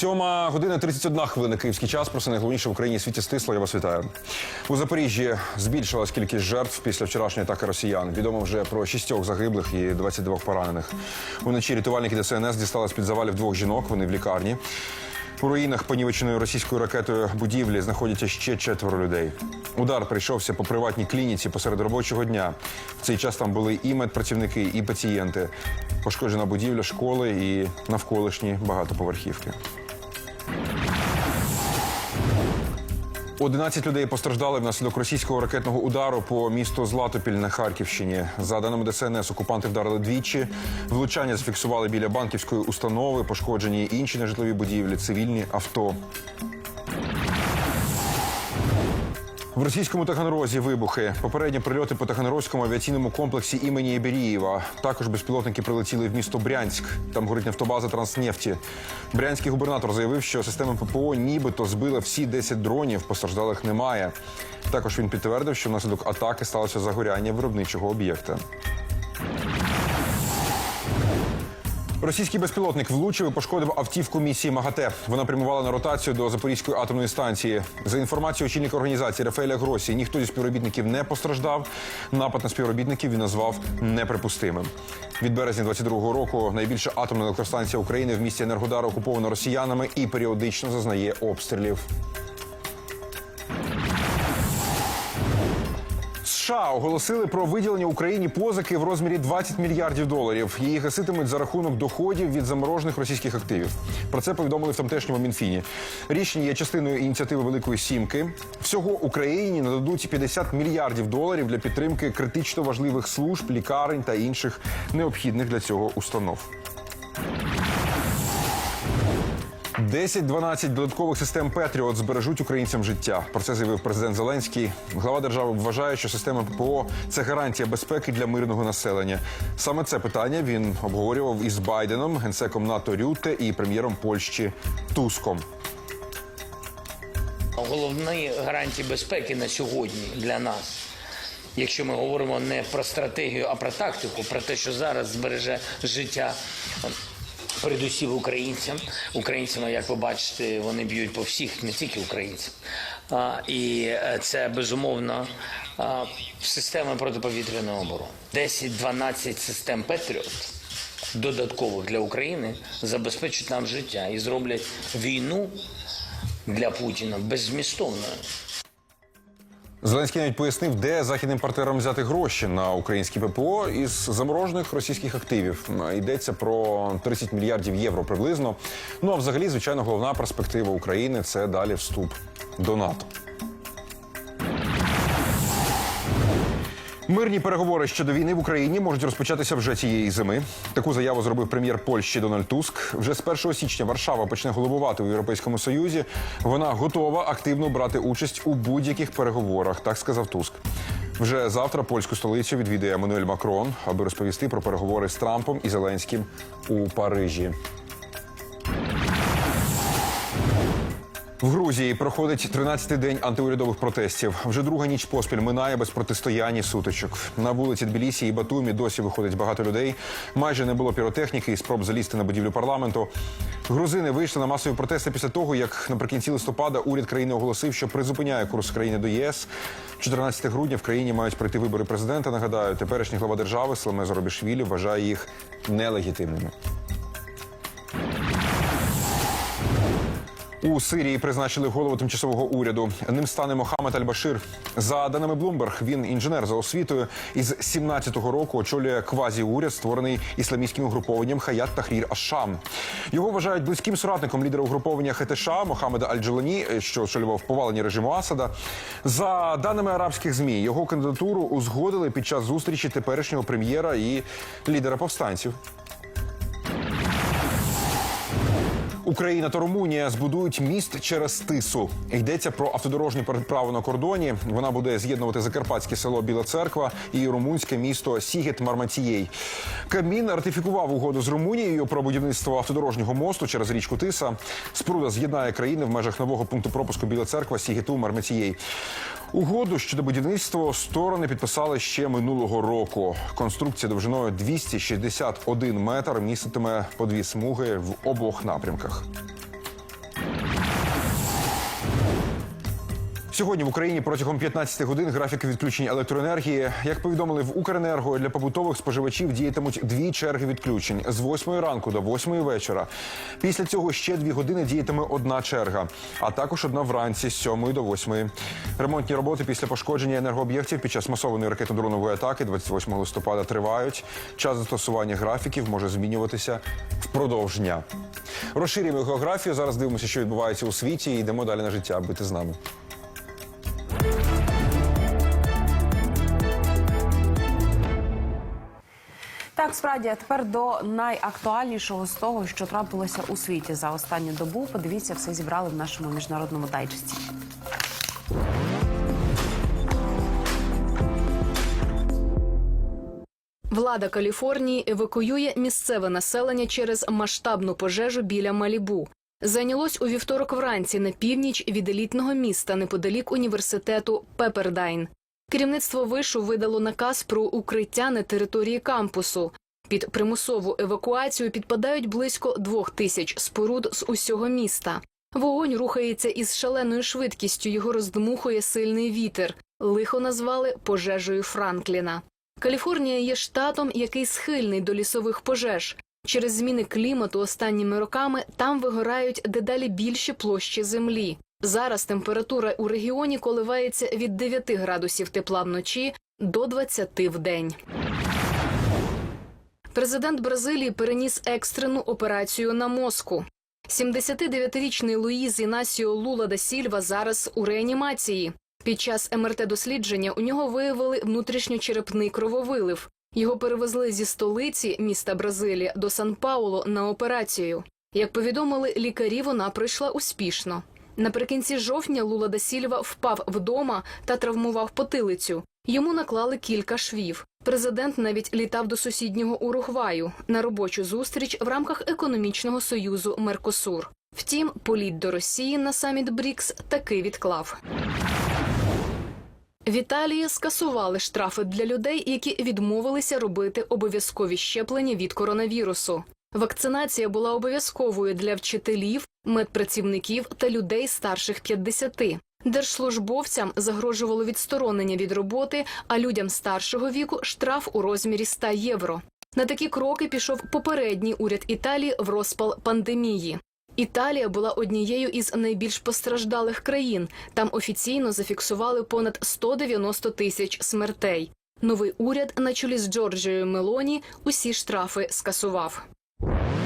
Сьома година 31 хвилина київський час. Про це найголовніше в Україні світі стисло. Я вас вітаю. У Запоріжжі збільшилась кількість жертв після вчорашньої атаки росіян. Відомо вже про шістьох загиблих і 22 поранених. Уночі рятувальники ДСНС дістали з під завалів двох жінок. Вони в лікарні. У руїнах понівеченої російською ракетою будівлі знаходяться ще четверо людей. Удар прийшовся по приватній клініці посеред робочого дня. В цей час там були і медпрацівники, і пацієнти. Пошкоджена будівля школи і навколишні багатоповерхівки. 11 людей постраждали внаслідок російського ракетного удару по місту Златопіль на Харківщині. За даними ДСНС, окупанти вдарили двічі. Влучання зафіксували біля банківської установи, пошкоджені інші нежитлові будівлі, цивільні авто. В російському Таганрозі вибухи. Попередні прильоти по Таганрозькому авіаційному комплексі імені Іберієва. Також безпілотники прилетіли в місто Брянськ. Там горить нафтобаза Транснефті. Брянський губернатор заявив, що система ППО нібито збила всі 10 дронів, постраждалих немає. Також він підтвердив, що внаслідок атаки сталося загоряння виробничого об'єкта. Російський безпілотник влучив і пошкодив автівку місії МАГАТЕ. Вона прямувала на ротацію до Запорізької атомної станції. За інформацією очільника організації Рафаеля Гросі, ніхто зі співробітників не постраждав. Напад на співробітників він назвав неприпустимим. Від березня 22-го року найбільша атомна електростанція України в місті Енергодар окупована росіянами і періодично зазнає обстрілів. США оголосили про виділення Україні позики в розмірі 20 мільярдів доларів. Її гаситимуть за рахунок доходів від заморожених російських активів. Про це повідомили в тамтешньому мінфіні. Рішення є частиною ініціативи Великої Сімки. Всього Україні нададуть 50 мільярдів доларів для підтримки критично важливих служб, лікарень та інших необхідних для цього установ. 10-12 додаткових систем Петріот збережуть українцям життя. Про це заявив президент Зеленський. Глава держави вважає, що система ППО це гарантія безпеки для мирного населення. Саме це питання він обговорював із Байденом, генсеком НАТО Рюте і прем'єром Польщі Туском. Головні гарантії безпеки на сьогодні для нас. Якщо ми говоримо не про стратегію, а про тактику, про те, що зараз збереже життя передусім українцям. Українцями, як ви бачите, вони б'ють по всіх, не тільки українцям. І е, це безумовно система протиповітряної оборони. 10-12 систем Петріот додаткових для України забезпечать нам життя і зроблять війну для Путіна беззмістовною. Зеленський навіть пояснив, де західним партнерам взяти гроші на українські ППО із заморожених російських активів. Йдеться про 30 мільярдів євро приблизно. Ну а взагалі, звичайно, головна перспектива України це далі вступ до НАТО. Мирні переговори щодо війни в Україні можуть розпочатися вже цієї зими. Таку заяву зробив прем'єр Польщі Дональд Туск. Вже з 1 січня Варшава почне головувати у Європейському Союзі. Вона готова активно брати участь у будь-яких переговорах. Так сказав Туск. Вже завтра польську столицю відвідає Еммануель Макрон, аби розповісти про переговори з Трампом і Зеленським у Парижі. В Грузії проходить 13-й день антиурядових протестів. Вже друга ніч поспіль минає без протистоянь і сутичок. На вулиці Тбілісі і Батумі досі виходить багато людей. Майже не було піротехніки і спроб залізти на будівлю парламенту. Грузини вийшли на масові протести після того, як наприкінці листопада уряд країни оголосив, що призупиняє курс країни до ЄС. 14 грудня в країні мають пройти вибори президента. Нагадаю, теперішній глава держави Сламе Зоробішвілі вважає їх нелегітимними. У Сирії призначили голову тимчасового уряду. Ним стане Мохамед Аль-Башир. За даними Bloomberg, він інженер за освітою. Із 17-го року очолює квазі-уряд, створений ісламістським угрупованням Хаят Тахрір Ашам. Його вважають близьким соратником лідера угруповання ХТШ Мохамеда Аль-Джолані, що очолював повалення режиму Асада. За даними арабських змі, його кандидатуру узгодили під час зустрічі теперішнього прем'єра і лідера повстанців. Україна та Румунія збудують міст через Тису. Йдеться про автодорожню переправу на кордоні. Вона буде з'єднувати закарпатське село Біла Церква і румунське місто Сігет Марматієй. Кабмін ратифікував угоду з Румунією про будівництво автодорожнього мосту через річку Тиса. Спруда з'єднає країни в межах нового пункту пропуску Біла Церква Сігету Марматієй. Угоду щодо будівництва сторони підписали ще минулого року. Конструкція довжиною 261 метр міститиме по дві смуги в обох напрямках. Сьогодні в Україні протягом 15 годин графіки відключень електроенергії. Як повідомили в Укренерго, для побутових споживачів діятимуть дві черги відключень з 8 ранку до 8 вечора. Після цього ще дві години діятиме одна черга, а також одна вранці з 7 до 8. Ремонтні роботи після пошкодження енергооб'єктів під час масованої ракетно-дронової атаки 28 листопада тривають. Час застосування графіків може змінюватися впродовж дня. Розширюємо географію. Зараз дивимося, що відбувається у світі, і йдемо далі на життя. Будьте з нами. Так, справді, а тепер до найактуальнішого з того, що трапилося у світі за останню добу. Подивіться, все зібрали в нашому міжнародному дайджесті. Влада Каліфорнії евакуює місцеве населення через масштабну пожежу біля Малібу. Зайнялось у вівторок вранці на північ від елітного міста неподалік університету Пепердайн. Керівництво вишу видало наказ про укриття на території кампусу. Під примусову евакуацію підпадають близько двох тисяч споруд з усього міста. Вогонь рухається із шаленою швидкістю. Його роздмухує сильний вітер. Лихо назвали пожежею Франкліна. Каліфорнія є штатом, який схильний до лісових пожеж. Через зміни клімату останніми роками там вигорають дедалі більші площі землі. Зараз температура у регіоні коливається від 9 градусів тепла вночі до 20 в день. Президент Бразилії переніс екстрену операцію на мозку. 79-річний Луїз Інасіо Лула да Сільва зараз у реанімації. Під час МРТ-дослідження у нього виявили внутрішньочерепний крововилив. Його перевезли зі столиці міста Бразилія до Сан-Пауло на операцію. Як повідомили лікарі, вона пройшла успішно. Наприкінці жовтня Лула да Сільва впав вдома та травмував потилицю. Йому наклали кілька швів. Президент навіть літав до сусіднього Уругваю на робочу зустріч в рамках економічного союзу Меркосур. Втім, політ до Росії на саміт БРІКС таки відклав. В Італії скасували штрафи для людей, які відмовилися робити обов'язкові щеплення від коронавірусу. Вакцинація була обов'язковою для вчителів, медпрацівників та людей старших 50. Держслужбовцям загрожувало відсторонення від роботи, а людям старшого віку штраф у розмірі 100 євро. На такі кроки пішов попередній уряд Італії в розпал пандемії. Італія була однією із найбільш постраждалих країн. Там офіційно зафіксували понад 190 тисяч смертей. Новий уряд на чолі з Джорджією Мелоні усі штрафи скасував. you.